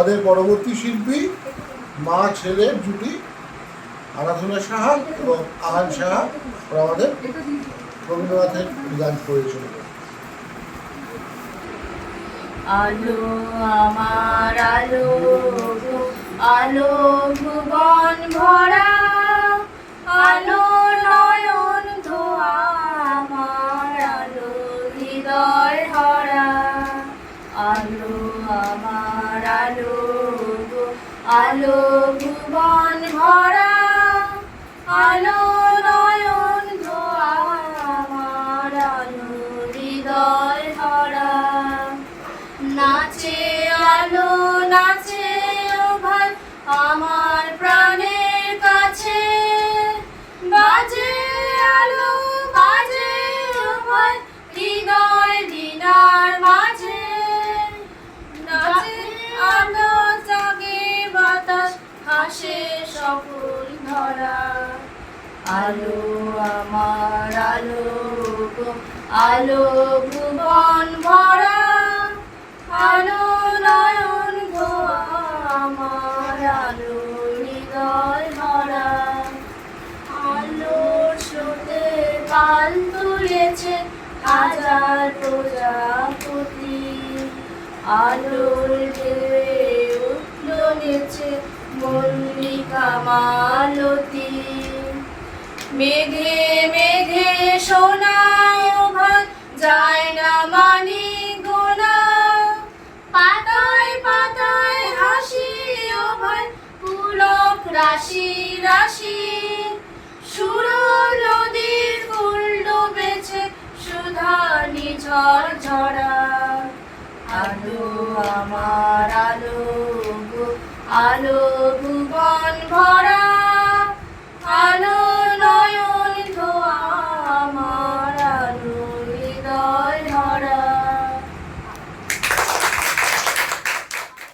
পদের পরবর্তী শিল্পী মা ছেলের জুটি আরাধনা সাহা এবং আহান সাহা ওরা আমাদের রবীন্দ্রনাথের গান করেছিল। আলো আমার আলো আলো ভুবন ভরা, আলো নয়ন ধোয়া আমার আলো হৃদয় হরা। আলো আমার আলো আলো ভুবন ভরা আলো নয়ন ধোয়া আমার আলো হৃদয় হরা নাচে হাসে সকল ধরা। আলো আমার, আলো আলো ভুবন ভরা। আলো নয়ন গো, আমার আলো হৃদয় ভরা। আলোর স্রোতে পাল তুলেছে হাজার প্রজাপতি। আলোর ঢেউয়ে উঠল নেচে মল্লিকা মালতী। মেঘে মেঘে সোনায় ভাগ যায় না মানি গোনা। পাতায় পাতায় হাসি ভাই পুলক রাশি রাশি। সুর নদীর ফুল ডুবেছে সুধা নিঝর ঝরা আলো, আমার আলো। আলো ভুবন ভরা